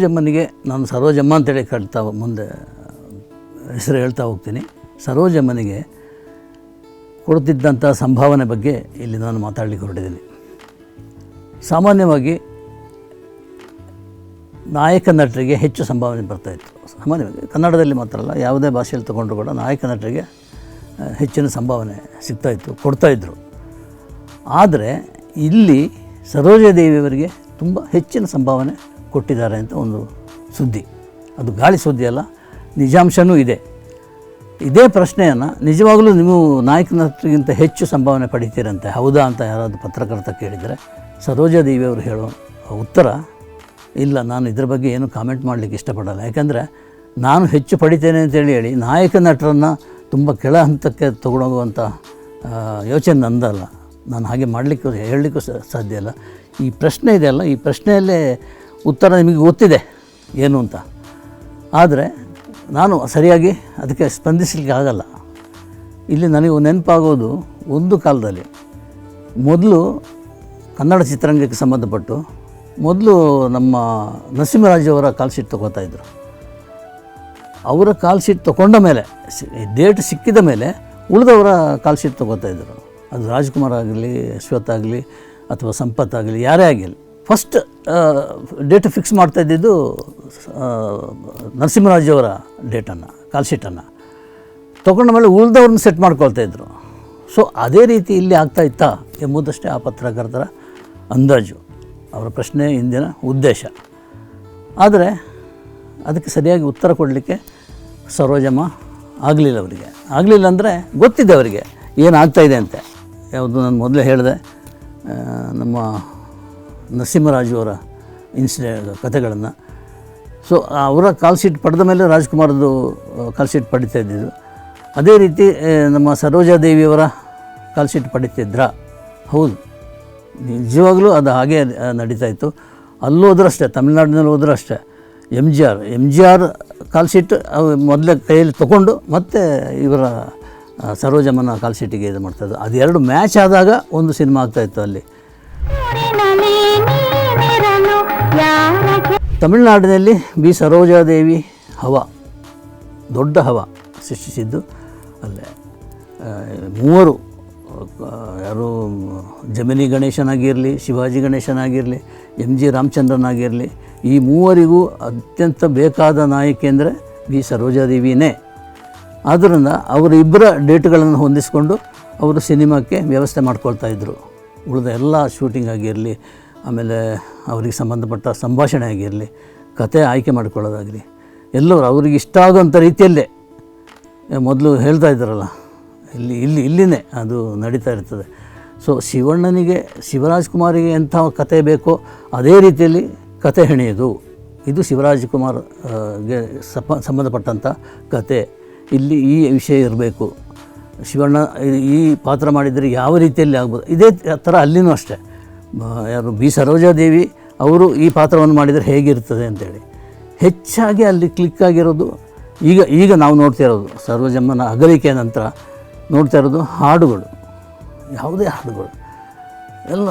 ಸರೋಜಮ್ಮನಿಗೆ ನಾನು ಸರೋಜಮ್ಮ ಅಂತೇಳಿ ಕಟ್ತಾ ಮುಂದೆ ಹೆಸರು ಹೇಳ್ತಾ ಹೋಗ್ತೀನಿ. ಸರೋಜಮ್ಮನಿಗೆ ಕೊಡುತ್ತಿದ್ದಂಥ ಸಂಭಾವನೆ ಬಗ್ಗೆ ಇಲ್ಲಿ ನಾನು ಮಾತಾಡಲಿಕ್ಕೆ ಹೊರಟಿದ್ದೀನಿ. ಸಾಮಾನ್ಯವಾಗಿ ನಾಯಕ ನಟರಿಗೆ ಹೆಚ್ಚು ಸಂಭಾವನೆ ಬರ್ತಾಯಿತ್ತು ಸಾಮಾನ್ಯವಾಗಿ ಕನ್ನಡದಲ್ಲಿ ಮಾತ್ರ ಅಲ್ಲ, ಯಾವುದೇ ಭಾಷೆಯಲ್ಲಿ ತಗೊಂಡ್ರು ಕೂಡ ನಾಯಕ ನಟರಿಗೆ ಹೆಚ್ಚಿನ ಸಂಭಾವನೆ ಸಿಗ್ತಾಯಿತ್ತು ಕೊಡ್ತಾಯಿದ್ರು ಆದರೆ ಇಲ್ಲಿ ಸರೋಜಾದೇವಿಯವರಿಗೆ ತುಂಬ ಹೆಚ್ಚಿನ ಸಂಭಾವನೆ ಕೊಟ್ಟಿದ್ದಾರೆ ಅಂತ ಒಂದು ಸುದ್ದಿ. ಅದು ಗಾಳಿ ಸುದ್ದಿ ಅಲ್ಲ, ನಿಜಾಂಶನೂ ಇದೆ. ಇದೇ ಪ್ರಶ್ನೆಯನ್ನು ನಿಜವಾಗಲೂ ನೀವು ನಾಯಕ ನಟರಿಗಿಂತ ಹೆಚ್ಚು ಸಂಭಾವನೆ ಪಡಿತೀರಂತೆ. ಹೌದಾ ಅಂತ ಯಾರಾದರೂ ಪತ್ರಕರ್ತ ಕೇಳಿದರೆ ಸರೋಜಾದೇವಿಯವರು ಹೇಳೋ ಉತ್ತರ, ಇಲ್ಲ, ನಾನು ಇದ್ರ ಬಗ್ಗೆ ಏನು ಕಾಮೆಂಟ್ ಮಾಡಲಿಕ್ಕೆ ಇಷ್ಟಪಡಲ್ಲ. ಯಾಕಂದರೆ ನಾನು ಹೆಚ್ಚು ಪಡಿತೇನೆ ಅಂತೇಳಿ ಹೇಳಿ ನಾಯಕ ನಟರನ್ನು ತುಂಬ ಕೆಳ ಹಂತಕ್ಕೆ ತೊಗೊಂಡೋಗುವಂಥ ಯೋಚನೆ ನಂದಲ್ಲ. ನಾನು ಹಾಗೆ ಮಾಡಲಿಕ್ಕೂ ಹೇಳಲಿಕ್ಕೂ ಸಾಧ್ಯ ಇಲ್ಲ. ಈ ಪ್ರಶ್ನೆ ಇದೆಯಲ್ಲ ಈ ಪ್ರಶ್ನೆಯಲ್ಲೇ ಉತ್ತರ ನಿಮಗೆ ಗೊತ್ತಿದೆ ಏನು ಅಂತ. ಆದರೆ ನಾನು ಸರಿಯಾಗಿ ಅದಕ್ಕೆ ಸ್ಪಂದಿಸಲಿಕ್ಕೆ ಆಗಲ್ಲ. ಇಲ್ಲಿ ನನಗೆ ನೆನಪಾಗೋದು ಒಂದು ಕಾಲದಲ್ಲಿ. ಮೊದಲು ಕನ್ನಡ ಚಿತ್ರರಂಗಕ್ಕೆ ಸಂಬಂಧಪಟ್ಟು ಮೊದಲು ನಮ್ಮ ನರಸಿಂಹರಾಜವರ ಕಾಲ್ ಶೀಟ್ ಇದ್ದರು ಅವರ ಕಾಲ್ ಶೀಟ್ ತೊಗೊಂಡ ಮೇಲೆ ಡೇಟ್ ಸಿಕ್ಕಿದ ಮೇಲೆ ಉಳಿದವರ ಕಾಲ್ ಶೀಟ್ ಇದ್ದರು ಅದು ರಾಜ್ಕುಮಾರ್ ಆಗಲಿ, ಅಶ್ವಥ್ ಆಗಲಿ ಅಥವಾ ಸಂಪತ್ ಆಗಲಿ, ಯಾರೇ ಆಗಿರಲಿ. ಫಸ್ಟ್ ಡೇಟ್ ಫಿಕ್ಸ್ ಮಾಡ್ತಾ ಇದ್ದಿದ್ದು ನರಸಿಂಹರಾಜವರ ಡೇಟನ್ನು ಕಾಲ್ಶೀಟನ್ನು ತೊಗೊಂಡ ಮೇಲೆ ಉಳಿದವ್ರನ್ನ ಸೆಟ್ ಮಾಡ್ಕೊಳ್ತಾ ಇದ್ದರು ಸೊ ಅದೇ ರೀತಿ ಇಲ್ಲಿ ಆಗ್ತಾ ಇತ್ತಾ ಎಂಬುದಷ್ಟೇ ಆ ಪತ್ರಕರ್ತರ ಅಂದಾಜು, ಅವರ ಪ್ರಶ್ನೆ ಹಿಂದಿನ ಉದ್ದೇಶ. ಆದರೆ, ಅದಕ್ಕೆ ಸರಿಯಾಗಿ ಉತ್ತರ ಕೊಡಲಿಕ್ಕೆ ಸರೋಜಮ್ಮ ಆಗಲಿಲ್ಲ ಅವರಿಗೆ. ಆಗಲಿಲ್ಲ ಅಂದರೆ ಗೊತ್ತಿದೆ ಅವರಿಗೆ ಏನಾಗ್ತಾಯಿದೆ ಅಂತೆ. ಯಾವುದು ನಾನು ಮೊದಲೇ ಹೇಳಿದೆ ನಮ್ಮ ನರಸಿಂಹರಾಜು ಅವರ ಇನ್ಸಿಡೆ ಕಥೆಗಳನ್ನು. ಸೊ ಅವರ ಕಾಲ್ ಶೀಟ್ ಪಡೆದ ಮೇಲೆ ರಾಜ್ಕುಮಾರ್ದು ಕಾಲ್ ಶೀಟ್ ಪಡಿತಾ ಇದ್ದಿದ್ದು. ಅದೇ ರೀತಿ ನಮ್ಮ ಸರೋಜಾದೇವಿಯವರ ಕಾಲ್ ಶೀಟ್ ಪಡಿತಿದ್ರ ಹೌದು. ನಿಜವಾಗಲೂ ಅದು ಹಾಗೆ ನಡೀತಾ ಇತ್ತು. ಅಲ್ಲೂ ಹೋದ್ರೂ ಅಷ್ಟೇ, ತಮಿಳ್ನಾಡಿನಲ್ಲಿ ಹೋದ್ರೂ ಅಷ್ಟೇ. M G R M G R call sheet ಅವು ಮೊದಲೇ ಕೈಯಲ್ಲಿ ತೊಗೊಂಡು ಮತ್ತೆ ಇವರ ಸರೋಜಮ್ಮನ ಕಾಲ್ ಶೀಟಿಗೆ ಇದು ಮಾಡ್ತಾಯಿದ್ದು ಎರಡು ಮ್ಯಾಚ್ ಆದಾಗ ಒಂದು ಸಿನಿಮಾ ಆಗ್ತಾಯಿತ್ತು ಅಲ್ಲಿ. ತಮಿಳುನಾಡಿನಲ್ಲಿ ಬಿ ಸರೋಜಾದೇವಿ ಹವ, ದೊಡ್ಡ ಹವ ಸೃಷ್ಟಿಸಿದ್ದು ಅಲ್ಲೇ. ಮೂವರು ಯಾರು, ಜಮಿನಿ ಗಣೇಶನಾಗಿರಲಿ, ಶಿವಾಜಿ ಗಣೇಶನಾಗಿರಲಿ ಎಂ ಜಿ ರಾಮಚಂದ್ರನಾಗಿರಲಿ, ಈ ಮೂವರಿಗೂ ಅತ್ಯಂತ ಬೇಕಾದ ನಾಯಕಿ ಅಂದರೆ ಬಿ ಸರೋಜಾದೇವಿನೇ. ಆದ್ದರಿಂದ ಅವರ ಇಬ್ಬರ ಡೇಟ್ಗಳನ್ನು ಹೊಂದಿಸಿಕೊಂಡು ಅವರು ಸಿನಿಮಾಕ್ಕೆ ವ್ಯವಸ್ಥೆ ಮಾಡ್ಕೊಳ್ತಾ ಇದ್ದರು ಉಳಿದ ಎಲ್ಲ ಶೂಟಿಂಗ್ ಆಗಿರಲಿ ಆಮೇಲೆ ಅವರಿಗೆ ಸಂಬಂಧಪಟ್ಟ ಸಂಭಾಷಣೆ ಆಗಿರಲಿ ಕತೆ ಆಯ್ಕೆ ಮಾಡ್ಕೊಳ್ಳೋದಾಗಲಿ ಎಲ್ಲರೂ ಅವ್ರಿಗೆ ಇಷ್ಟ ಆಗೋಂಥ ರೀತಿಯಲ್ಲೇ ಮೊದಲು ಹೇಳ್ತಾ ಇದ್ದಾರಲ್ಲ ಇಲ್ಲಿ ಇಲ್ಲಿ ಇಲ್ಲಿನೇ ಅದು ನಡೀತಾ ಇರ್ತದೆ. ಸೊ ಶಿವಣ್ಣನಿಗೆ ಶಿವರಾಜ್ ಕುಮಾರಿಗೆ ಎಂಥ ಕತೆ ಬೇಕೋ ಅದೇ ರೀತಿಯಲ್ಲಿ ಕತೆ ಹೆಣೆಯೋದು. ಇದು ಶಿವರಾಜ್ ಕುಮಾರ್ ಆ, ಗೆ ಸಪ ಸಂಬಂಧಪಟ್ಟಂಥ ಕತೆ. ಇಲ್ಲಿ ಈ ವಿಷಯ ಇರಬೇಕು. ಶಿವಣ್ಣ ಈ- ಪಾತ್ರ ಮಾಡಿದರೆ ಯಾವ ರೀತಿಯಲ್ಲಿ ಆಗ್ಬೋದು? ಇದೇ ಥರ ಅಲ್ಲಿನೂ ಅಷ್ಟೇ. ಯಾರು ಬಿ ಸರೋಜಾದೇವಿ ಅವರು ಈ ಪಾತ್ರವನ್ನು ಮಾಡಿದರೆ ಹೇಗಿರ್ತದೆ ಅಂತೇಳಿ. ಹೆಚ್ಚಾಗಿ ಅಲ್ಲಿ ಕ್ಲಿಕ್ ಆಗಿರೋದು ಈಗ ಈಗ ನಾವು ನೋಡ್ತಾ ಇರೋದು ಸರ್ವಜಮ್ಮನ ಅಗಲಿಕೆ ನಂತರ ನೋಡ್ತಾ ಇರೋದು ಹಾಡುಗಳು. ಯಾವುದೇ ಹಾಡುಗಳು. ಎಲ್ಲ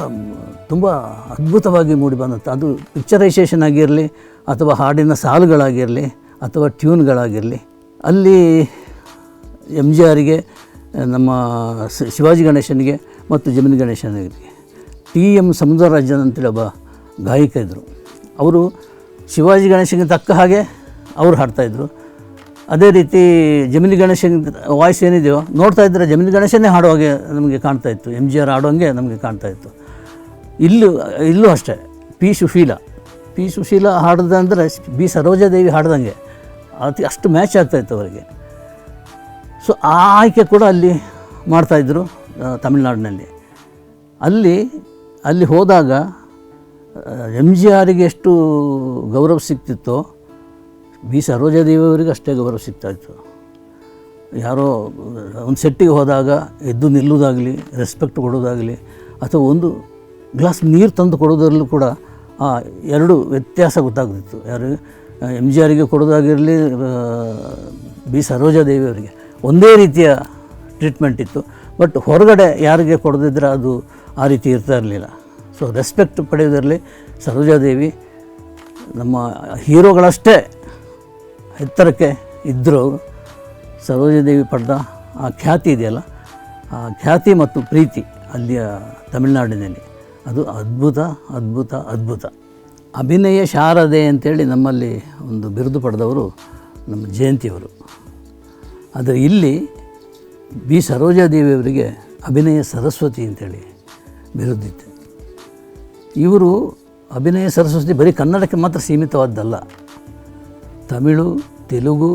ತುಂಬ ಅದ್ಭುತವಾಗಿ ಮೂಡಿ ಬಂದಂಥ, ಅದು ಪಿಕ್ಚರೈಸೇಷನ್ ಆಗಿರಲಿ ಅಥವಾ ಹಾಡಿನ ಸಾಲುಗಳಾಗಿರಲಿ ಅಥವಾ ಟ್ಯೂನ್ಗಳಾಗಿರಲಿ ಅಲ್ಲಿ ಎಂ ಜಿ ಆರಿಗೆ ನಮ್ಮ ಶಿವಾಜಿ ಗಣೇಶನಿಗೆ ಮತ್ತು ಜಮಿನಿ ಗಣೇಶನಿಗೆ ಟಿ ಎಂ ಸಮುದ್ರರಾಜನ್ ಅಂತೇಳಿ ಒಬ್ಬ ಗಾಯಕ ಇದ್ದರು ಅವರು ಶಿವಾಜಿ ಗಣೇಶನಿಗೆ ತಕ್ಕ ಹಾಗೆ ಅವ್ರು ಹಾಡ್ತಾಯಿದ್ರು ಅದೇ ರೀತಿ ಜಮಿನಿ ಗಣೇಶನ ವಾಯ್ಸ್ ಏನಿದೆಯೋ, ನೋಡ್ತಾ ಇದ್ದರೆ ಜಮಿನಿ ಗಣೇಶನೇ ಹಾಡೋ ಹಾಗೆ ನಮಗೆ ಕಾಣ್ತಾ ಇತ್ತು. ಎಂ ಜಿ ಆರ್ ಹಾಡೋಂಗೆ ನಮಗೆ ಕಾಣ್ತಾ ಇತ್ತು. ಇಲ್ಲೂ ಇಲ್ಲೂ ಅಷ್ಟೇ, ಪಿ ಸುಶೀಲ. ಪಿ ಸುಶೀಲ ಹಾಡ್ದ ಅಂದರೆ ಬಿ ಸರೋಜಾದೇವಿ ಹಾಡ್ದಂಗೆ. ಅತಿ, ಅಷ್ಟು ಮ್ಯಾಚ್ ಆಗ್ತಾಯಿತ್ತು ಅವರಿಗೆ. ಸೊ ಆ ಆಯ್ಕೆ ಕೂಡ ಅಲ್ಲಿ ಮಾಡ್ತಾಯಿದ್ರು ತಮಿಳ್ನಾಡಿನಲ್ಲಿ. ಅಲ್ಲಿ ಅಲ್ಲಿ ಹೋದಾಗ ಎಂ ಜಿ ಆರಿಗೆ ಎಷ್ಟು ಗೌರವ ಸಿಗ್ತಿತ್ತೋ ಬಿ ಸರೋಜಾದೇವಿಯವರಿಗೆ ಅಷ್ಟೇ ಗೌರವ ಸಿಗ್ತಾಯಿತ್ತು ಯಾರೋ ಒಂದು ಸೆಟ್ಟಿಗೆ ಹೋದಾಗ ಎದ್ದು ನಿಲ್ಲುವುದಾಗಲಿ ರೆಸ್ಪೆಕ್ಟ್ ಕೊಡೋದಾಗಲಿ, ಅಥವಾ ಒಂದು ಗ್ಲಾಸ್ ನೀರು ತಂದು ಕೊಡೋದ್ರಲ್ಲೂ ಕೂಡ ಆ ಎರಡು ವ್ಯತ್ಯಾಸ ಗೊತ್ತಾಗ್ತಿತ್ತು. ಯಾರು ಎಂ ಜಿ ಆರಿಗೆ ಕೊಡೋದಾಗಿರಲಿ, ಬಿ ಸರೋಜಾದೇವಿಯವರಿಗೆ ಒಂದೇ ರೀತಿಯ ಟ್ರೀಟ್ಮೆಂಟ್ ಇತ್ತು. ಬಟ್ ಹೊರಗಡೆ ಯಾರಿಗೆ ಕೊಡದಿದ್ದರೆ ಅದು ಆ ರೀತಿ ಇರ್ತಾ ಇರಲಿಲ್ಲ. ಸೊ ರೆಸ್ಪೆಕ್ಟ್ ಪಡೆಯೋದರಲ್ಲಿ ಸರೋಜಾದೇವಿ ನಮ್ಮ ಹೀರೋಗಳಷ್ಟೇ ಎತ್ತರಕ್ಕೆ ಇದ್ದರೂ ಸರೋಜಾದೇವಿ ಪಡೆದ ಆ ಖ್ಯಾತಿ ಇದೆಯಲ್ಲ, ಆ ಖ್ಯಾತಿ ಮತ್ತು ಪ್ರೀತಿ ಅಲ್ಲಿಯ ತಮಿಳುನಾಡಿನಲ್ಲಿ. ಅದು ಅದ್ಭುತ ಅದ್ಭುತ ಅದ್ಭುತ. ಅಭಿನಯ ಶಾರದೆ ಅಂತೇಳಿ ನಮ್ಮಲ್ಲಿ ಒಂದು ಬಿರುದು ಪಡೆದವರು ನಮ್ಮ ಜಯಂತಿಯವರು. ಆದರೆ ಇಲ್ಲಿ ಬಿ. ಸರೋಜಾದೇವಿಯವರಿಗೆ ಅಭಿನಯ ಸರಸ್ವತಿ ಅಂತೇಳಿ ಬಿರುದಿತ್ತು ಇವರು ಅಭಿನಯ ಸರಸ್ವತಿ ಬರೀ ಕನ್ನಡಕ್ಕೆ ಮಾತ್ರ ಸೀಮಿತವಾದ್ದಲ್ಲ. ತಮಿಳು, ತೆಲುಗು,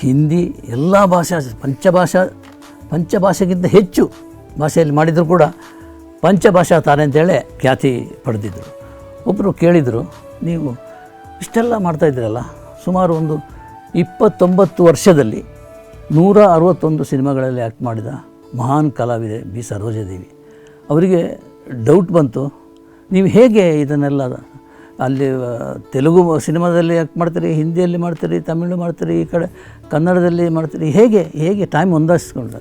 ಹಿಂದಿ ಎಲ್ಲ ಭಾಷಾ ಪಂಚಭಾಷಾ ಪಂಚಭಾಷೆಗಿಂತ ಹೆಚ್ಚು ಭಾಷೆಯಲ್ಲಿ ಮಾಡಿದರೂ ಕೂಡ ಪಂಚಭಾಷಾ ತಾರೆ ಅಂತೇಳಿ ಖ್ಯಾತಿ ಪಡೆದಿದ್ದರು. ಒಬ್ಬರು ಕೇಳಿದರು, ನೀವು ಇಷ್ಟೆಲ್ಲ ಮಾಡ್ತಾಯಿದ್ದೀರಲ್ಲ ಸುಮಾರು ಒಂದು ಇಪ್ಪತ್ತೊಂಬತ್ತು ವರ್ಷದಲ್ಲಿ ನೂರ ಅರವತ್ತೊಂದು ಸಿನಿಮಾಗಳಲ್ಲಿ ಆ್ಯಕ್ಟ್ ಮಾಡಿದ ಮಹಾನ್ ಕಲಾವಿದೆ ಬಿ. ಸರೋಜಾದೇವಿ ಅವರಿಗೆ ಡೌಟ್ ಬಂತು. ನೀವು ಹೇಗೆ ಇದನ್ನೆಲ್ಲ ಅಲ್ಲಿ ತೆಲುಗು ಸಿನಿಮಾದಲ್ಲಿ ಯಾಕೆ ಮಾಡ್ತೀರಿ? ಹಿಂದಿಯಲ್ಲಿ ಮಾಡ್ತೀರಿ? ತಮಿಳು ಮಾಡ್ತೀರಿ? ಈ ಕಡೆ ಕನ್ನಡದಲ್ಲಿ ಮಾಡ್ತೀರಿ? ಹೇಗೆ ಹೇಗೆ ಟೈಮ್ ಹೊಂದಾಯಿಸ್ಕೊಂಡ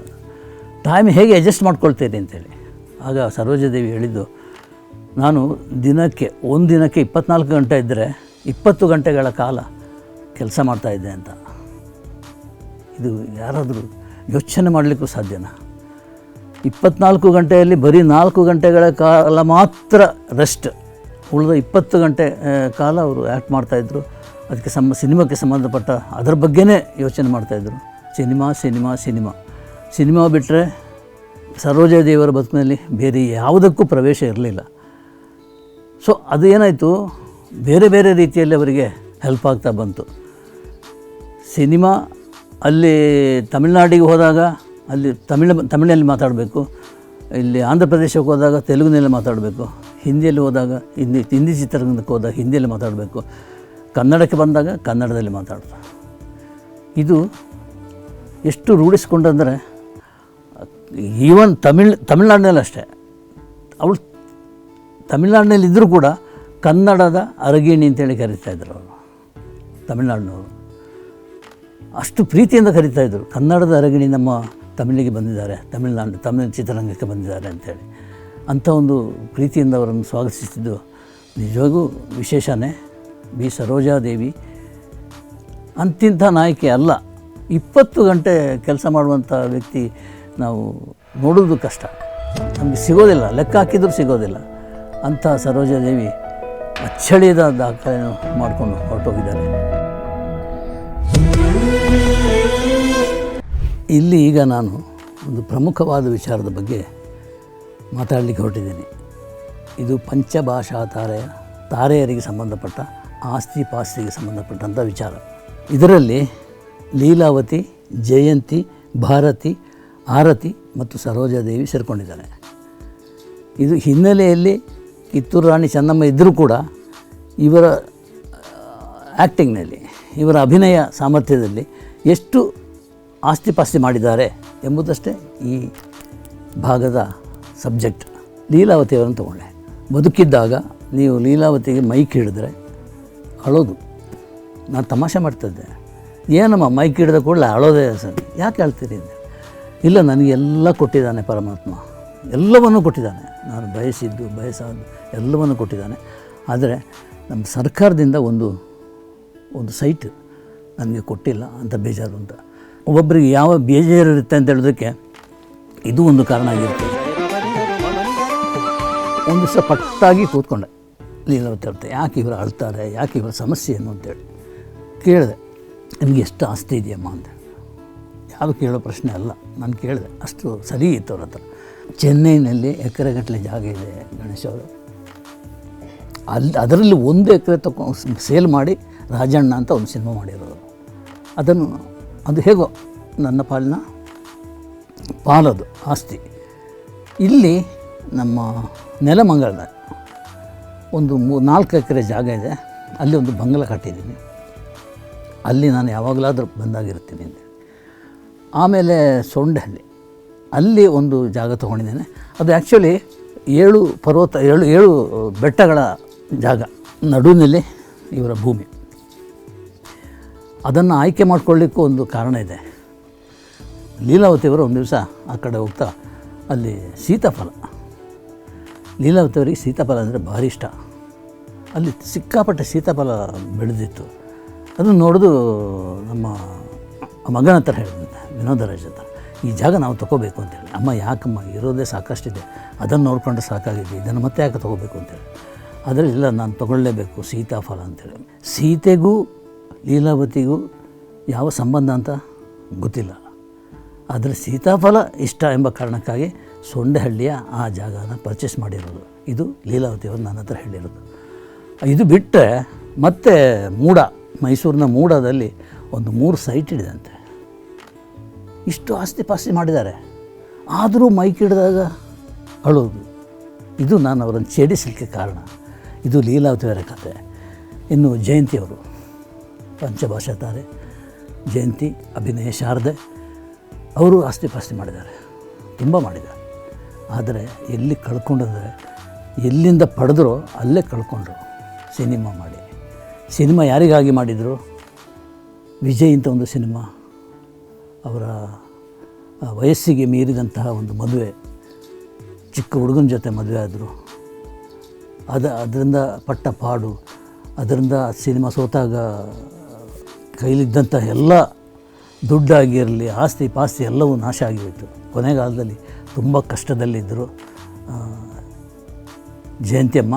ಟೈಮ್ ಹೇಗೆ ಅಡ್ಜಸ್ಟ್ ಮಾಡ್ಕೊಳ್ತೀರಿ ಅಂತೇಳಿ. ಆಗ ಸರೋಜದೇವಿ ಹೇಳಿದ್ದು, ನಾನು ದಿನಕ್ಕೆ, ಒಂದು ದಿನಕ್ಕೆ ಇಪ್ಪತ್ನಾಲ್ಕು ಗಂಟೆ ಇದ್ದರೆ ಇಪ್ಪತ್ತು ಗಂಟೆಗಳ ಕಾಲ ಕೆಲಸ ಮಾಡ್ತಾಯಿದ್ದೆ ಅಂತ. ಇದು ಯಾರಾದರೂ ಯೋಚನೆ ಮಾಡಲಿಕ್ಕೂ ಸಾಧ್ಯನಾ? ಇಪ್ಪತ್ನಾಲ್ಕು ಗಂಟೆಯಲ್ಲಿ ಬರೀ ನಾಲ್ಕು ಗಂಟೆಗಳ ಕಾಲ ಮಾತ್ರ ರೆಸ್ಟ್ ಉಳಿದ ಇಪ್ಪತ್ತು ಗಂಟೆ ಕಾಲ ಅವರು ಆ್ಯಕ್ಟ್ ಮಾಡ್ತಾಯಿದ್ರು ಅದಕ್ಕೆ ಸಮ ಸಿನಿಮಾಕ್ಕೆ ಸಂಬಂಧಪಟ್ಟ ಅದರ ಬಗ್ಗೆನೇ ಯೋಚನೆ ಮಾಡ್ತಾಯಿದ್ರು ಸಿನಿಮಾ ಸಿನಿಮಾ ಸಿನಿಮಾ. ಸಿನಿಮಾ ಬಿಟ್ಟರೆ ಸರೋಜಾದೇವಿಯವರ ಬದುಕಿನಲ್ಲಿ ಬೇರೆ ಯಾವುದಕ್ಕೂ ಪ್ರವೇಶ ಇರಲಿಲ್ಲ. ಸೊ ಅದು ಏನಾಯಿತು? ಬೇರೆ ಬೇರೆ ರೀತಿಯಲ್ಲಿ ಅವರಿಗೆ ಹೆಲ್ಪ್ ಆಗ್ತಾ ಬಂತು. ಸಿನಿಮಾ ಅಲ್ಲಿ ತಮಿಳ್ನಾಡಿಗೆ ಹೋದಾಗ ಅಲ್ಲಿ ತಮಿಳು ತಮಿಳಲ್ಲಿ ಮಾತಾಡಬೇಕು. ಇಲ್ಲಿ ಆಂಧ್ರ ಪ್ರದೇಶಕ್ಕೆ ಹೋದಾಗ ತೆಲುಗಿನಲ್ಲಿ ಮಾತಾಡಬೇಕು. ಹಿಂದಿಯಲ್ಲಿ ಹೋದಾಗ ಹಿಂದಿ ಹಿಂದಿ ಚಿತ್ರರಂಗಕ್ಕೆ ಹೋದಾಗ ಹಿಂದಿಯಲ್ಲಿ ಮಾತಾಡಬೇಕು. ಕನ್ನಡಕ್ಕೆ ಬಂದಾಗ ಕನ್ನಡದಲ್ಲಿ ಮಾತಾಡ್ತಾರೆ. ಇದು ಎಷ್ಟು ರೂಢಿಸ್ಕೊಂಡಂದರೆ, ಈವನ್ ತಮಿಳ್, ತಮಿಳ್ನಾಡಿನಲ್ಲಿ ಅಷ್ಟೇ. ಅವಳು ತಮಿಳ್ನಾಡಿನಲ್ಲಿ ಇದ್ದರೂ ಕೂಡ ಕನ್ನಡದ ಅರಗಿಣಿ ಅಂತೇಳಿ ಕರೀತಾ ಇದ್ರು ಅವರು, ತಮಿಳ್ನಾಡಿನವರು. ಅಷ್ಟು ಪ್ರೀತಿಯಿಂದ ಕರಿತಾಯಿದ್ರು ಕನ್ನಡದ ಅರಗಿಣಿ ನಮ್ಮ ತಮಿಳಿಗೆ ಬಂದಿದ್ದಾರೆ ತಮಿಳ್ನಾಡು ತಮಿಳು ಚಿತ್ರರಂಗಕ್ಕೆ ಬಂದಿದ್ದಾರೆ ಅಂತೇಳಿ. ಅಂಥ ಒಂದು ಪ್ರೀತಿಯಿಂದ ಅವರನ್ನು ಸ್ವಾಗತಿಸಿದ್ದು ನಿಜವಾಗೂ ವಿಶೇಷನೇ. ಬಿ ಸರೋಜಾದೇವಿ ಅಂತಿಂಥ ನಾಯಕಿ ಅಲ್ಲ. ಇಪ್ಪತ್ತು ಗಂಟೆ ಕೆಲಸ ಮಾಡುವಂಥ ವ್ಯಕ್ತಿ ನಾವು ನೋಡೋದು ಕಷ್ಟ. ನಮಗೆ ಸಿಗೋದಿಲ್ಲ, ಲೆಕ್ಕ ಹಾಕಿದರೂ ಸಿಗೋದಿಲ್ಲ. ಅಂಥ ಸರೋಜಾದೇವಿ ಅಚ್ಚಳಿಯದ ದಾಖಲೆಯನ್ನು ಮಾಡಿಕೊಂಡು ಹೊರಟೋಗಿದ್ದಾರೆ. ಇಲ್ಲಿ ಈಗ ನಾನು ಒಂದು ಪ್ರಮುಖವಾದ ವಿಚಾರದ ಬಗ್ಗೆ ಮಾತಾಡಲಿಕ್ಕೆ ಹೊರಟಿದ್ದೀನಿ. ಇದು ಪಂಚಭಾಷಾ ತಾರೆಯ ತಾರೆಯರಿಗೆ ಸಂಬಂಧಪಟ್ಟ ಆಸ್ತಿ ಪಾಸ್ತಿಗೆ ಸಂಬಂಧಪಟ್ಟಂಥ ವಿಚಾರ. ಇದರಲ್ಲಿ ಲೀಲಾವತಿ, ಜಯಂತಿ, ಭಾರತಿ, ಆರತಿ ಮತ್ತು ಸರೋಜಾದೇವಿ ಸೇರಿಕೊಂಡಿದ್ದಾರೆ. ಇದು ಹಿನ್ನೆಲೆಯಲ್ಲಿ ಕಿತ್ತೂರು ರಾಣಿ ಚೆನ್ನಮ್ಮ ಇದ್ದರೂ ಕೂಡ ಇವರ ಆ್ಯಕ್ಟಿಂಗ್ನಲ್ಲಿ ಇವರ ಅಭಿನಯ ಸಾಮರ್ಥ್ಯದಲ್ಲಿ ಎಷ್ಟು ಆಸ್ತಿ ಪಾಸ್ತಿ ಮಾಡಿದ್ದಾರೆ ಎಂಬುದಷ್ಟೇ ಈ ಭಾಗದ ಸಬ್ಜೆಕ್ಟ್. ಲೀಲಾವತಿಯವರನ್ನು ತಗೊಂಡೆ. ಬದುಕಿದ್ದಾಗ ನೀವು ಲೀಲಾವತಿಗೆ ಮೈಕ್ ಹಿಡಿದ್ರೆ ಅಳೋದು. ನಾನು ತಮಾಷೆ ಮಾಡ್ತಿದ್ದೆ ಏನಮ್ಮ ಮೈಕ್ ಹಿಡಿದ ಕೂಡಲೇ ಅಳೋದೇ ಸರ್? ಯಾಕೆ ಹೇಳ್ತೀರಿ ಅಂದೆ. ಇಲ್ಲ ನನಗೆಲ್ಲ ಕೊಟ್ಟಿದ್ದಾನೆ ಪರಮಾತ್ಮ. ಎಲ್ಲವನ್ನೂ ಕೊಟ್ಟಿದ್ದಾನೆ. ನಾನು ಬಯಸಿದ್ದು, ಬಯಸಾದ್ದು ಎಲ್ಲವನ್ನೂ ಕೊಟ್ಟಿದ್ದಾನೆ. ಆದರೆ ನಮ್ಮ ಸರ್ಕಾರದಿಂದ ಒಂದು ಒಂದು ಸೈಟ್ ನನಗೆ ಕೊಟ್ಟಿಲ್ಲ ಅಂತ ಬೇಜಾರು ಅಂತ. ಒಬ್ಬೊಬ್ಬರಿಗೆ ಯಾವ ಬೇಜಾರು ಇರುತ್ತೆ ಅಂತ ಹೇಳೋದಕ್ಕೆ ಇದು ಒಂದು ಕಾರಣ ಆಗಿರುತ್ತೆ. ಒಂದು ದಿವಸ ಪಟ್ಟಾಗಿ ಕೂತ್ಕೊಂಡೆ. ಲೀಲಾವತಿ ಹೇಳ್ತೆ ಯಾಕೆ ಇವರು ಅಳ್ತಾರೆ, ಯಾಕೆ ಇವರ ಸಮಸ್ಯೆ ಏನು ಅಂತೇಳಿ ಕೇಳಿದೆ. ನಿಮಗೆ ಎಷ್ಟು ಆಸ್ತಿ ಇದೆಯಮ್ಮ ಅಂತ ಯಾರು ಕೇಳೋ ಪ್ರಶ್ನೆ ಅಲ್ಲ, ನಾನು ಕೇಳಿದೆ. ಅಷ್ಟು ಸರಿ ಇತ್ತು ಅವ್ರ ಹತ್ರ. ಚೆನ್ನೈನಲ್ಲಿ ಎಕರೆಗಟ್ಟಲೆ ಜಾಗ ಇದೆ ಗಣೇಶ್ ಅವರು. ಅಲ್ಲಿ ಅದರಲ್ಲಿ ಒಂದು ಎಕರೆ ತಗೊ ಸೇಲ್ ಮಾಡಿ ರಾಜಣ್ಣ ಅಂತ ಒಂದು ಸಿನಿಮಾ ಮಾಡಿರೋದು ಅದನ್ನು ಅದು ಹೇಗೋ ನನ್ನ ಪಾಲಿನ ಪಾಲದು ಆಸ್ತಿ. ಇಲ್ಲಿ ನಮ್ಮ ನೆಲಮಂಗಲದ ಒಂದು ಮೂ ನಾಲ್ಕು ಎಕರೆ ಜಾಗ ಇದೆ. ಅಲ್ಲಿ ಒಂದು ಬಂಗಲ ಕಟ್ಟಿದ್ದೀನಿ. ಅಲ್ಲಿ ನಾನು ಯಾವಾಗಲಾದರೂ ಬಂದಾಗಿರ್ತೀನಿ ಆಮೇಲೆ ಸೊಂಡಹಳ್ಳಿ. ಅಲ್ಲಿ ಒಂದು ಜಾಗ ತೊಗೊಂಡಿದ್ದೇನೆ. ಅದು ಆ್ಯಕ್ಚುಲಿ ಏಳು ಪರ್ವತ, ಏಳು ಏಳು ಬೆಟ್ಟಗಳ ಜಾಗ. ನಡುವಿನಲ್ಲಿ ಇವರ ಭೂಮಿ. ಅದನ್ನು ಆಯ್ಕೆ ಮಾಡಿಕೊಳ್ಳಿಕ್ಕೂ ಒಂದು ಕಾರಣ ಇದೆ. ಲೀಲಾವತಿಯವರು ಒಂದು ದಿವಸ ಆ ಕಡೆ ಹೋಗ್ತಾ ಅಲ್ಲಿ ಸೀತಾಫಲ. ಲೀಲಾವತಿಯವರಿಗೆ ಸೀತಾಫಲ ಅಂದರೆ ಭಾರಿ ಇಷ್ಟ. ಅಲ್ಲಿ ಸಿಕ್ಕಾಪಟ್ಟೆ ಸೀತಾಫಲ ಬೆಳೆದಿತ್ತು. ಅದನ್ನು ನೋಡಿದು ನಮ್ಮ ಮಗನ ಹತ್ರ ಹೇಳಿದ್ದೆ ವಿನೋದರಾಜ್ ಹತ್ರ. ಈ ಜಾಗ ನಾವು ತೊಗೋಬೇಕು ಅಂತೇಳಿ ಅಮ್ಮ ಯಾಕಮ್ಮ, ಇರೋದೇ ಸಾಕಷ್ಟಿದೆ. ಅದನ್ನು ನೋಡ್ಕೊಂಡ್ರೆ ಸಾಕಾಗಿದೆ. ಇದನ್ನು ಮತ್ತೆ ಯಾಕೆ ತೊಗೋಬೇಕು ಅಂತೇಳಿ ಆದರೆ ಇಲ್ಲ, ನಾನು ತೊಗೊಳ್ಳೇಬೇಕು ಸೀತಾಫಲ ಅಂತೇಳಿ ಸೀತೆಗೂ ಲೀಲಾವತಿಗೂ ಯಾವ ಸಂಬಂಧ ಅಂತ ಗೊತ್ತಿಲ್ಲ. ಆದರೆ ಸೀತಾಫಲ ಇಷ್ಟ ಎಂಬ ಕಾರಣಕ್ಕಾಗಿ ಸೊಂಡೆಹಳ್ಳಿಯ ಆ ಜಾಗನ ಪರ್ಚೇಸ್ ಮಾಡಿರೋದು. ಇದು ಲೀಲಾವತಿಯವರು ನನ್ನ ಹತ್ರ ಹೇಳಿರೋದು. ಇದು ಬಿಟ್ಟರೆ ಮತ್ತೆ ಮೂಡ, ಮೈಸೂರಿನ ಮೂಡದಲ್ಲಿ ಒಂದು ಮೂರು ಸೈಟ್ ಹಿಡಿದಂತೆ. ಇಷ್ಟು ಆಸ್ತಿ ಪಾಸ್ತಿ ಮಾಡಿದ್ದಾರೆ. ಆದರೂ ಮೈಕ್ ಹಿಡಿದಾಗ ಅಳೋದು ಇದು ನಾನು ಅವರನ್ನು ಛೇಡಿಸಲಿಕ್ಕೆ ಕಾರಣ. ಇದು ಲೀಲಾವತಿಯವರ ಕತೆ. ಇನ್ನು ಜಯಂತಿಯವರು ಪಂಚಭಾಷಾ ತಾರೆ ಜಯಂತಿ, ಅಭಿನಯ, ಶಾರದೆ, ಅವರು ಆಸ್ತಿ ಪಾಸ್ತಿ ಮಾಡಿದ್ದಾರೆ, ತುಂಬ ಮಾಡಿದ್ದಾರೆ. ಆದರೆ ಎಲ್ಲಿ ಕಳ್ಕೊಂಡಂದರೆ, ಎಲ್ಲಿಂದ ಪಡೆದ್ರೋ ಅಲ್ಲೇ ಕಳ್ಕೊಂಡ್ರು ಸಿನಿಮಾ ಮಾಡಿ. ಸಿನಿಮಾ ಯಾರಿಗಾಗಿ ಮಾಡಿದರು? ವಿಜಯ್ ಅಂತ ಒಂದು ಸಿನಿಮಾ, ಅವರ ವಯಸ್ಸಿಗೆ ಮೀರಿದಂತಹ ಒಂದು ಮದುವೆ, ಚಿಕ್ಕ ಹುಡುಗನ ಜೊತೆ ಮದುವೆ ಆದರು. ಅದ, ಅದರಿಂದ ಪಟ್ಟ ಪಾಡು, ಅದರಿಂದ ಸಿನಿಮಾ ಸೋತಾಗ ಕೈಲಿದ್ದಂಥ ಎಲ್ಲ ದುಡ್ಡಾಗಿರಲಿ, ಆಸ್ತಿ ಪಾಸ್ತಿ ಎಲ್ಲವೂ ನಾಶ ಆಗಿಬಿಟ್ಟು ಕೊನೆಗಾಲದಲ್ಲಿ ತುಂಬ ಕಷ್ಟದಲ್ಲಿದ್ದರು ಜಯಂತಿಯಮ್ಮ.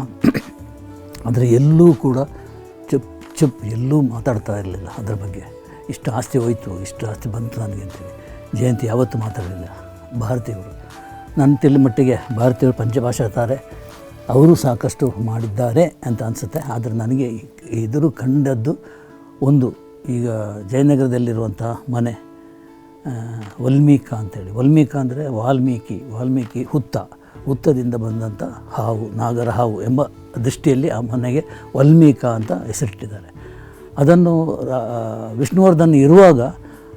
ಆದರೆ ಎಲ್ಲೂ ಕೂಡ ಚುಪ್ ಚುಪ್, ಎಲ್ಲೂ ಮಾತಾಡ್ತಾ ಇರಲಿಲ್ಲ ಅದರ ಬಗ್ಗೆ. ಇಷ್ಟು ಆಸ್ತಿ ಹೋಯ್ತು, ಇಷ್ಟು ಆಸ್ತಿ ಬಂತು ನನಗೆ ಅಂತೇಳಿ. ಜಯಂತಿ ಯಾವತ್ತೂ ಮಾತಾಡಲಿಲ್ಲ. ಭಾರತೀಯವರು ನನ್ನ ತಿಳಿ ಮಟ್ಟಿಗೆ ಭಾರತೀಯರು ಪಂಚಭಾಷಾ ತಾರೆ. ಅವರು ಸಾಕಷ್ಟು ಮಾಡಿದ್ದಾರೆ ಅಂತ ಅನಿಸುತ್ತೆ. ಆದರೆ ನನಗೆ ಎದುರು ಕಂಡದ್ದು ಒಂದು ಈಗ ಜಯನಗರದಲ್ಲಿರುವಂಥ ಮನೆ ವಲ್ಮೀಕ ಅಂತೇಳಿ. ವಲ್ಮೀಕ ಅಂದರೆ ವಾಲ್ಮೀಕಿ ವಾಲ್ಮೀಕಿ ಹುತ್ತ, ಹುತ್ತದಿಂದ ಬಂದಂಥ ಹಾವು, ನಾಗರ ಹಾವು ಎಂಬ ದೃಷ್ಟಿಯಲ್ಲಿ ಆ ಮನೆಗೆ ವಲ್ಮೀಕ ಅಂತ ಹೆಸರಿಟ್ಟಿದ್ದಾರೆ. ಅದನ್ನು ವಿಷ್ಣುವರ್ಧನ್ ಇರುವಾಗ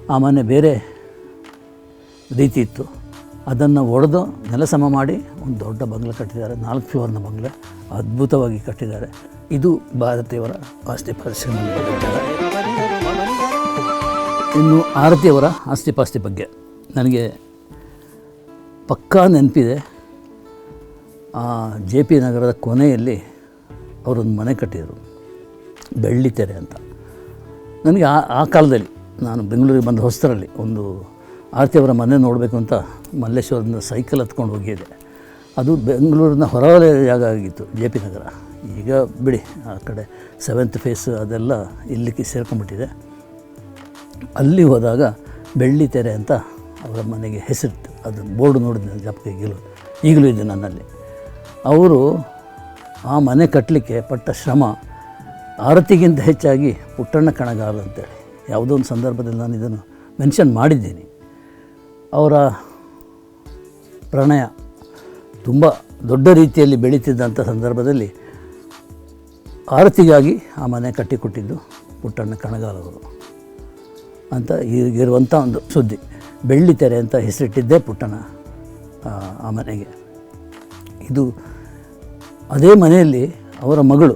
ಆ ಮನೆ ಬೇರೆ ರೀತಿ ಇತ್ತು. ಅದನ್ನು ಒಡೆದು ನೆಲಸಮ ಮಾಡಿ ಒಂದು ದೊಡ್ಡ ಬಂಗ್ಲೆ ಕಟ್ಟಿದ್ದಾರೆ. ನಾಲ್ಕು ಫ್ಲೋರ್ನ ಬಂಗ್ಲೆ ಅದ್ಭುತವಾಗಿ ಕಟ್ಟಿದ್ದಾರೆ. ಇದು ಭಾರತೀಯವರ ಆಸ್ತಿ ಪರಿಶ್ರಮ. ಇನ್ನು ಆರತಿಯವರ ಆಸ್ತಿಪಾಸ್ತಿ ಬಗ್ಗೆ ನನಗೆ ಪಕ್ಕಾ ನೆನಪಿದೆ. ಆ ಜೆ ಪಿ ನಗರದ ಕೊನೆಯಲ್ಲಿ ಅವರೊಂದು ಮನೆ ಕಟ್ಟಿದರು ಬೆಳ್ಳಿತೆರೆ ಅಂತ. ನನಗೆ ಆ ಆ ಕಾಲದಲ್ಲಿ ನಾನು ಬೆಂಗಳೂರಿಗೆ ಬಂದ ಹೊಸ್ತರಲ್ಲಿ ಒಂದು ಆರತಿಯವರ ಮನೆ ನೋಡಬೇಕು ಅಂತ ಮಲ್ಲೇಶ್ವರದಿಂದ ಸೈಕಲ್ ಹತ್ಕೊಂಡು ಹೋಗಿದ್ದೆ. ಅದು ಬೆಂಗಳೂರಿನ ಹೊರವಲಯ ಜಾಗ ಆಗಿತ್ತು ಜೆ ಪಿ ನಗರ. ಈಗ ಬಿಡಿ, ಆ ಕಡೆ ಸೆವೆಂತ್ ಫೇಸ್ ಅದೆಲ್ಲ ಇಲ್ಲಿಗೆ ಸೇರ್ಕೊಂಡ್ಬಿಟ್ಟಿದೆ. ಅಲ್ಲಿ ಹೋದಾಗ ಬೆಳ್ಳಿ ತೆರೆ ಅಂತ ಅವರ ಮನೆಗೆ ಹೆಸರಿತ್ತು. ಅದು ಬೋರ್ಡ್ ನೋಡಿದ ಜ್ಞಾಪಕ ಈಗಲೂ ಈಗಲೂ ಇದೆ ನನ್ನಲ್ಲಿ. ಅವರು ಆ ಮನೆ ಕಟ್ಟಲಿಕ್ಕೆ ಪಟ್ಟ ಶ್ರಮ ಆರತಿಗಿಂತ ಹೆಚ್ಚಾಗಿ ಪುಟ್ಟಣ್ಣ ಕಣಗಾಲ ಅಂತೇಳಿ. ಯಾವುದೋ ಒಂದು ಸಂದರ್ಭದಲ್ಲಿ ನಾನು ಇದನ್ನು ಮೆನ್ಷನ್ ಮಾಡಿದ್ದೀನಿ. ಅವರ ಪ್ರಣಯ ತುಂಬ ದೊಡ್ಡ ರೀತಿಯಲ್ಲಿ ಬೆಳೀತಿದ್ದಂಥ ಸಂದರ್ಭದಲ್ಲಿ ಆರತಿಗಾಗಿ ಆ ಮನೆ ಕಟ್ಟಿಕೊಟ್ಟಿದ್ದು ಪುಟ್ಟಣ್ಣ ಕಣಗಾಲವರು ಅಂತ ಈಗಿರುವಂಥ ಒಂದು ಸುದ್ದಿ. ಬೆಳ್ಳಿ ತೆರೆ ಅಂತ ಹೆಸರಿಟ್ಟಿದ್ದೇ ಪುಟ್ಟಣ ಆ, ಮನೆಗೆ. ಇದು ಅದೇ ಮನೆಯಲ್ಲಿ ಅವರ ಮಗಳು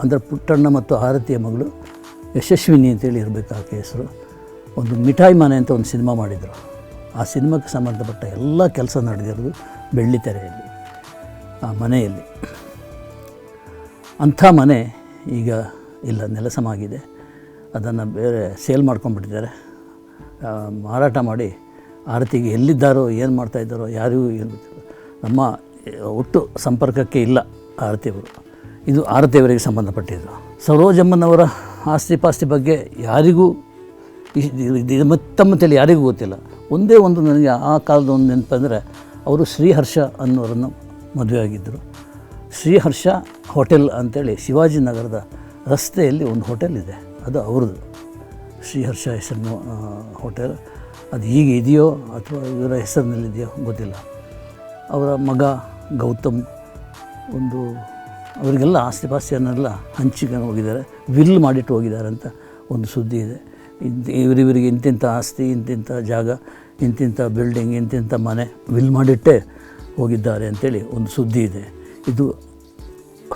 ಅಂದರೆ ಪುಟ್ಟಣ್ಣ ಮತ್ತು ಆರತಿಯ ಮಗಳು ಯಶಸ್ವಿನಿ ಅಂತೇಳಿ ಇರಬೇಕು ಆಕೆ ಹೆಸರು. ಒಂದು ಮಿಠಾಯಿ ಮನೆ ಅಂತ ಒಂದು ಸಿನಿಮಾ ಮಾಡಿದರು. ಆ ಸಿನಿಮಾಕ್ಕೆ ಸಂಬಂಧಪಟ್ಟ ಎಲ್ಲ ಕೆಲಸ ನಡೆದಿರೋದು ಬೆಳ್ಳಿ ತೆರೆಯಲ್ಲಿ ಆ ಮನೆಯಲ್ಲಿ. ಅಂಥ ಮನೆ ಈಗ ಇಲ್ಲ ನೆಲಸಮ ಆಗಿದೆ ಅದನ್ನು ಬೇರೆ ಸೇಲ್ ಮಾಡ್ಕೊಂಡ್ಬಿಟ್ಟಿದ್ದಾರೆ. ಮಾರಾಟ ಮಾಡಿ ಆರತಿಗೆ ಎಲ್ಲಿದ್ದಾರೋ, ಏನು ಮಾಡ್ತಾಯಿದ್ದಾರೋ ಯಾರಿಗೂ ಏನು ನಮ್ಮ ಒಟ್ಟು ಸಂಪರ್ಕಕ್ಕೆ ಇಲ್ಲ ಆರತಿಯವರು. ಇದು ಆರತಿಯವರಿಗೆ ಸಂಬಂಧಪಟ್ಟಿದ್ದು. ಸರೋಜಮ್ಮನವರ ಆಸ್ತಿ ಪಾಸ್ತಿ ಬಗ್ಗೆ ಯಾರಿಗೂ ತಮ್ಮ ಮತ್ತಮ್ಮತ್ತಲ್ಲಿ ಯಾರಿಗೂ ಗೊತ್ತಿಲ್ಲ. ಒಂದೇ ಒಂದು ನನಗೆ ಆ ಕಾಲದ ಒಂದು ನೆನಪಂದರೆ ಅವರು ಶ್ರೀಹರ್ಷ ಅನ್ನೋರನ್ನು ಮದುವೆಯಾಗಿದ್ದರು ಶ್ರೀಹರ್ಷ ಹೋಟೆಲ್ ಅಂತೇಳಿ ಶಿವಾಜಿನಗರದ ರಸ್ತೆಯಲ್ಲಿ ಒಂದು ಹೋಟೆಲ್ ಇದೆ. ಅದು ಅವ್ರದ್ದು. ಶ್ರೀಹರ್ಷ ಹೆಸರಿನ ಆ, ಹೋಟೆಲ್ ಅದು ಈಗ ಇದೆಯೋ ಅಥವಾ ಇವರ ಹೆಸರಿನಲ್ಲಿದೆಯೋ ಗೊತ್ತಿಲ್ಲ. ಅವರ ಮಗ ಗೌತಮ್ ಒಂದು ಅವರಿಗೆಲ್ಲ ಆಸ್ತಿ ಪಾಸ್ತಿಯನ್ನೆಲ್ಲ ಹಂಚಿಕೊಂಡು ಹೋಗಿದ್ದಾರೆ. ವಿಲ್ ಮಾಡಿಟ್ಟು ಹೋಗಿದ್ದಾರೆ ಅಂತ ಒಂದು ಸುದ್ದಿ ಇದೆ. ಇಂಥ ಇವರಿವರಿಗೆ ಇಂತಿಂಥ ಆಸ್ತಿ ಇಂತಿಂಥ ಜಾಗ ಇಂತಿಂಥ ಬಿಲ್ಡಿಂಗ್ ಇಂತಿಂಥ ಮನೆ ವಿಲ್ ಮಾಡಿಟ್ಟೇ ಹೋಗಿದ್ದಾರೆ ಅಂತೇಳಿ ಒಂದು ಸುದ್ದಿ ಇದೆ. ಇದು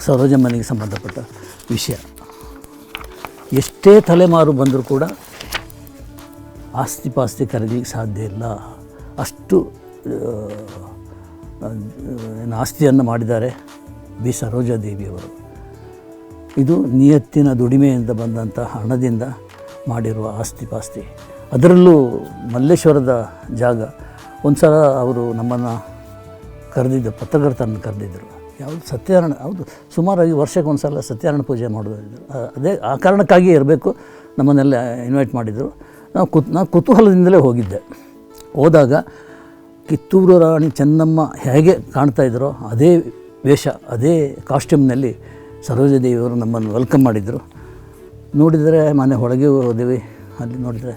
ಸರೋಜಮ್ಮನಿಗೆ ಸಂಬಂಧಪಟ್ಟ ವಿಷಯ. ಎಷ್ಟೇ ತಲೆಮಾರು ಬಂದರೂ ಕೂಡ ಆಸ್ತಿ ಪಾಸ್ತಿ ಕರಗಲಿಕ್ಕೆ ಸಾಧ್ಯ ಇಲ್ಲ. ಅಷ್ಟು ಆಸ್ತಿಯನ್ನು ಮಾಡಿದ್ದಾರೆ ಬಿ ಸರೋಜಾದೇವಿಯವರು. ಇದು ನಿಯತ್ತಿನ ದುಡಿಮೆಯಿಂದ ಬಂದಂಥ ಹಣದಿಂದ ಮಾಡಿರುವ ಆಸ್ತಿ ಪಾಸ್ತಿ. ಅದರಲ್ಲೂ ಮಲ್ಲೇಶ್ವರದ ಜಾಗ. ಒಂದು ಸಲ ಅವರು ನಮ್ಮನ್ನು ಕರೆದಿದ್ದ ಪತ್ರಕರ್ತರನ್ನು ಕರೆದಿದ್ದರು. ಯಾವುದು ಸತ್ಯನಾರಾಯಣ, ಹೌದು, ಸುಮಾರಾಗಿ ವರ್ಷಕ್ಕೆ ಒಂದು ಸಲ ಸತ್ಯನಾರಾಯಣ ಪೂಜೆ ಮಾಡೋದು ಅದೇ ಆ ಕಾರಣಕ್ಕಾಗಿ ಇರಬೇಕು ನಮ್ಮನ್ನೆಲ್ಲ ಇನ್ವೈಟ್ ಮಾಡಿದರು. ನಾವು ಕುತ್ ನಾವು ಕುತೂಹಲದಿಂದಲೇ ಹೋಗಿದ್ದೆ. ಹೋದಾಗ ಕಿತ್ತೂರು ರಾಣಿ ಚೆನ್ನಮ್ಮ ಹೇಗೆ ಕಾಣ್ತಾ ಇದ್ರೋ ಅದೇ ವೇಷ, ಅದೇ ಕಾಸ್ಟ್ಯೂಮ್ನಲ್ಲಿ ಸರೋಜದೇವಿಯವರು ನಮ್ಮನ್ನು ವೆಲ್ಕಮ್ ಮಾಡಿದರು. ನೋಡಿದರೆ ಮನೆ ಒಳಗೆ ಹೋದೆವು. ಅಲ್ಲಿ ನೋಡಿದರೆ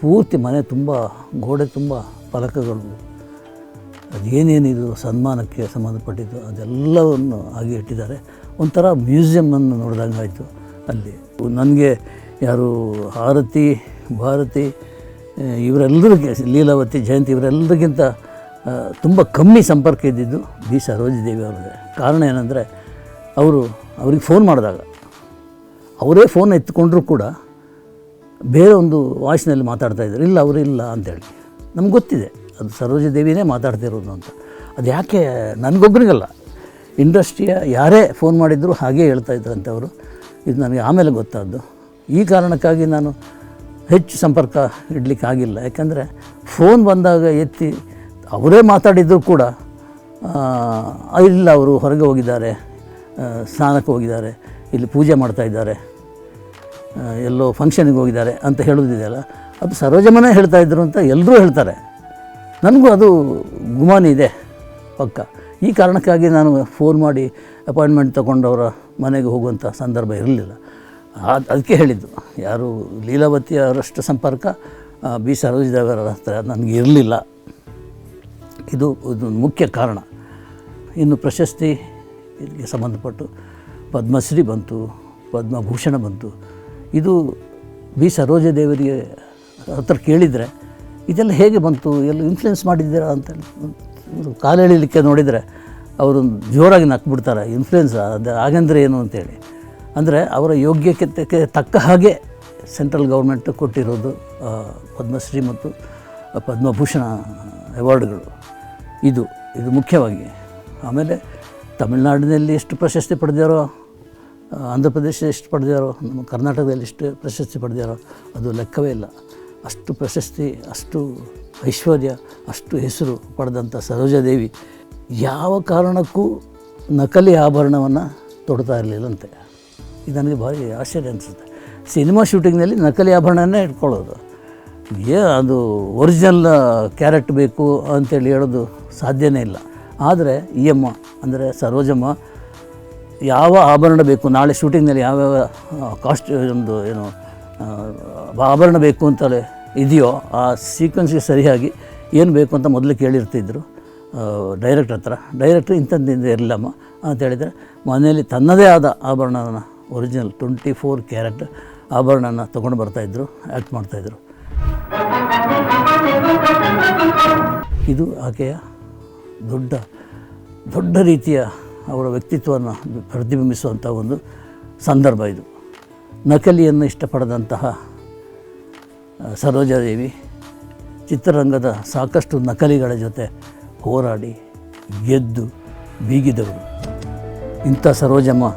ಪೂರ್ತಿ ಮನೆ ತುಂಬ, ಗೋಡೆ ತುಂಬ ಫಲಕಗಳು ಅದೇನೇನಿದು, ಸನ್ಮಾನಕ್ಕೆ ಸಂಬಂಧಪಟ್ಟಿದ್ದು, ಅದೆಲ್ಲವನ್ನು ಆಗಿ ಇಟ್ಟಿದ್ದಾರೆ. ಒಂಥರ ಮ್ಯೂಸಿಯಮ್ಮನ್ನು ನೋಡಿದಂಗೆ ಆಯಿತು ಅಲ್ಲಿ. ನನಗೆ ಯಾರು ಆರತಿ, ಭಾರತಿ ಇವರೆಲ್ಲರಿಗೆ ಲೀಲಾವತಿ, ಜಯಂತಿ ಇವರೆಲ್ಲರಿಗಿಂತ ತುಂಬ ಕಮ್ಮಿ ಸಂಪರ್ಕ ಇದ್ದಿದ್ದು ಬಿ ಸರೋಜಿದೇವಿ ಅವ್ರಿಗೆ ಕಾರಣ ಏನಂದರೆ, ಅವರು ಅವ್ರಿಗೆ ಫೋನ್ ಮಾಡಿದಾಗ, ಅವರೇ ಫೋನ್ ಎತ್ಕೊಂಡ್ರೂ ಕೂಡ ಬೇರೆ ಒಂದು ವಾಯ್ಸ್ನಲ್ಲಿ ಮಾತಾಡ್ತಾ ಇದ್ದಾರೆ ಇಲ್ಲ, ಅವರು ಇಲ್ಲ ಅಂತೇಳಿ. ನಮ್ಗೆ ಗೊತ್ತಿದೆ. ಅದು ಸರೋಜ ದೇವಿನೇ ಮಾತಾಡ್ತಿರೋದು ಅಂತ. ಅದು ಯಾಕೆ ನನಗೊಬ್ಬರಿಗಲ್ಲ ಇಂಡಸ್ಟ್ರಿಯ ಯಾರೇ ಫೋನ್ ಮಾಡಿದ್ರು ಹಾಗೇ ಹೇಳ್ತಾ ಅವರು ಇದು ನನಗೆ ಆಮೇಲೆ ಗೊತ್ತಾದ್ದು. ಈ ಕಾರಣಕ್ಕಾಗಿ ನಾನು ಹೆಚ್ಚು ಸಂಪರ್ಕ ಇಡಲಿಕ್ಕೆ ಆಗಿಲ್ಲ. ಯಾಕಂದರೆ ಫೋನ್ ಬಂದಾಗ ಎತ್ತಿ ಅವರೇ ಮಾತಾಡಿದ್ರು ಕೂಡ ಇಲ್ಲ ಅವರು ಹೊರಗೆ ಹೋಗಿದ್ದಾರೆ ಸ್ನಾನಕ್ಕೆ ಹೋಗಿದ್ದಾರೆ, ಇಲ್ಲಿ ಪೂಜೆ ಮಾಡ್ತಾ ಇದ್ದಾರೆ ಎಲ್ಲೋ ಫಂಕ್ಷನಿಗೆ ಹೋಗಿದ್ದಾರೆ ಅಂತ ಹೇಳೋದಿದೆಯಲ್ಲ. ಅದು ಸರೋಜಮನೇ ಹೇಳ್ತಾ ಇದ್ರು ಅಂತ ಎಲ್ಲರೂ ಹೇಳ್ತಾರೆ. ನನಗೂ ಅದು ಗುಮಾನ ಇದೆ ಪಕ್ಕ. ಈ ಕಾರಣಕ್ಕಾಗಿ ನಾನು ಫೋನ್ ಮಾಡಿ ಅಪಾಯಿಂಟ್ಮೆಂಟ್ ತಗೊಂಡವರ ಮನೆಗೆ ಹೋಗುವಂಥ ಸಂದರ್ಭ ಇರಲಿಲ್ಲ. ಅದು ಅದಕ್ಕೆ ಹೇಳಿದ್ದು. ಯಾರು ಲೀಲಾವತಿ ಅವರಷ್ಟು ಸಂಪರ್ಕ ಬಿ ಸರೋಜಿದೇವರ ಹತ್ರ ನನಗೆ ಇರಲಿಲ್ಲ. ಇದು ಇದು ಮುಖ್ಯ ಕಾರಣ. ಇನ್ನು ಪ್ರಶಸ್ತಿ ಇದಕ್ಕೆ ಸಂಬಂಧಪಟ್ಟು ಪದ್ಮಶ್ರೀ ಬಂತು, ಪದ್ಮಭೂಷಣ ಬಂತು. ಇದು ಬಿ ಸರೋಜದೇವರಿಗೆ ಹತ್ರ ಕೇಳಿದರೆ ಇದೆಲ್ಲ ಹೇಗೆ ಬಂತು, ಎಲ್ಲ ಇನ್ಫ್ಲುಯೆನ್ಸ್ ಮಾಡಿದ್ದೀರಾ ಅಂತ ಒಂದು ಕಾಲು ಎಳಿಲಿಕ್ಕೆ ನೋಡಿದರೆ ಅವರು ಜೋರಾಗಿ ನಕ್ಬಿಡ್ತಾರೆ ಇನ್ಫ್ಲುಯೆನ್ಸ್ ಅದು ಹಾಗಂದ್ರೆ ಏನು ಅಂತೇಳಿ ಅಂದರೆ ಅವರ ಯೋಗ್ಯತೆಗೆ ತಕ್ಕ ಹಾಗೆ ಸೆಂಟ್ರಲ್ ಗೌರ್ಮೆಂಟ್ ಕೊಟ್ಟಿರೋದು ಪದ್ಮಶ್ರೀ ಮತ್ತು ಪದ್ಮಭೂಷಣ ಅವಾರ್ಡ್ಗಳು. ಇದು ಇದು ಮುಖ್ಯವಾಗಿ. ಆಮೇಲೆ ತಮಿಳುನಾಡಿನಲ್ಲಿ ಎಷ್ಟು ಪ್ರಶಸ್ತಿ ಪಡೆದಿರೋ ಆಂಧ್ರ ಪ್ರದೇಶ ಎಷ್ಟು ಪಡೆದಿರೋ ನಮ್ಮ ಕರ್ನಾಟಕದಲ್ಲಿ ಎಷ್ಟು ಪ್ರಶಸ್ತಿ ಪಡೆದಿರೋ ಅದು ಲೆಕ್ಕವೇ ಇಲ್ಲ. ಅಷ್ಟು ಪ್ರಶಸ್ತಿ, ಅಷ್ಟು ಐಶ್ವರ್ಯ, ಅಷ್ಟು ಹೆಸರು ಪಡೆದಂಥ ಸರೋಜಾದೇವಿ ಯಾವ ಕಾರಣಕ್ಕೂ ನಕಲಿ ಆಭರಣವನ್ನು ತೊಡ್ತಾ ಇರಲಿಲ್ಲಂತೆ. ಇದು ನನಗೆ ಭಾರಿ ಆಶ್ಚರ್ಯ ಅನಿಸುತ್ತೆ. ಸಿನಿಮಾ ಶೂಟಿಂಗ್ನಲ್ಲಿ ನಕಲಿ ಆಭರಣನೇ ಇಟ್ಕೊಳ್ಳೋದು. ಏ, ಅದು ಒರಿಜಿನಲ್ ಕ್ಯಾರೆಟ್ ಬೇಕು ಅಂತೇಳಿ ಹೇಳೋದು ಸಾಧ್ಯನೇ ಇಲ್ಲ. ಆದರೆ ಈ ಅಮ್ಮ, ಅಂದರೆ ಸರೋಜಮ್ಮ ಯಾವ ಆಭರಣ ಬೇಕು, ನಾಳೆ ಶೂಟಿಂಗ್ನಲ್ಲಿ ಯಾವ್ಯಾವ ಕಾಸ್ಟ್ ಒಂದು, ಏನು ಆಭರಣ ಬೇಕು ಅಂತಲೇ ಇದೆಯೋ ಆ ಸೀಕ್ವೆನ್ಸ್ಗೆ ಸರಿಯಾಗಿ ಏನು ಬೇಕು ಅಂತ ಮೊದಲು ಕೇಳಿರ್ತಿದ್ರು. ಡೈರೆಕ್ಟ್ರ್ ಹತ್ರ. ಡೈರೆಕ್ಟ್ರ್ ಇಂಥದ್ದಿಂದ ಇರಲಮ್ಮ ಅಂತ ಹೇಳಿದರೆ ಮನೆಯಲ್ಲಿ ತನ್ನದೇ ಆದ ಆಭರಣನ ಒರಿಜಿನಲ್ ಟ್ವೆಂಟಿ ಫೋರ್ ಕ್ಯಾರೆಟ್ ಆಭರಣನ ತೊಗೊಂಡು ಬರ್ತಾಯಿದ್ರು ಆ್ಯಕ್ಟ್ ಮಾಡ್ತಾಯಿದ್ರು ಇದು ಆಕೆಯ ದೊಡ್ಡ ದೊಡ್ಡ ರೀತಿಯ ಅವರ ವ್ಯಕ್ತಿತ್ವವನ್ನು ಪ್ರತಿಬಿಂಬಿಸುವಂಥ ಒಂದು ಸಂದರ್ಭ ಇದು. ನಕಲಿಯನ್ನು ಇಷ್ಟಪಡದಂತಹ ಸರೋಜಾದೇವಿ ಚಿತ್ರರಂಗದ ಸಾಕಷ್ಟು ನಕಲಿಗಳ ಜೊತೆ ಹೋರಾಡಿ ಗೆದ್ದು ಬೀಗಿದವರು. ಇಂಥ ಸರೋಜಮ್ಮ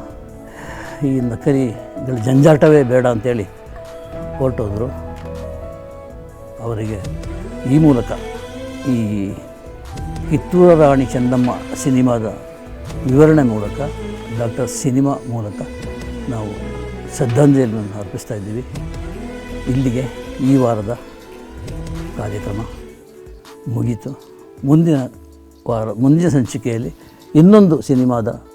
ಈ ನಕಲಿಗಳ ಜಂಜಾಟವೇ ಬೇಡ ಅಂತೇಳಿ ಹೊರಟೋದ್ರು. ಅವರಿಗೆ ಈ ಮೂಲಕ ಈ ಕಿತ್ತೂರ ರಾಣಿ ಚಂದಮ್ಮ ಸಿನಿಮಾದ ವಿವರಣೆ ಮೂಲಕ, ಡಾಕ್ಟರ್ ಸಿನಿಮಾ ಮೂಲಕ ನಾವು ಶ್ರದ್ಧಾಂಜಲಿಯನ್ನು ಅರ್ಪಿಸ್ತಾ ಇದ್ದೀವಿ. ಇಲ್ಲಿಗೆ ಈ ವಾರದ ಕಾರ್ಯಕ್ರಮ ಮುಗೀತು. ಮುಂದಿನ ವಾರ ಮುಂದಿನ ಸಂಚಿಕೆಯಲ್ಲಿ ಇನ್ನೊಂದು ಸಿನಿಮಾದ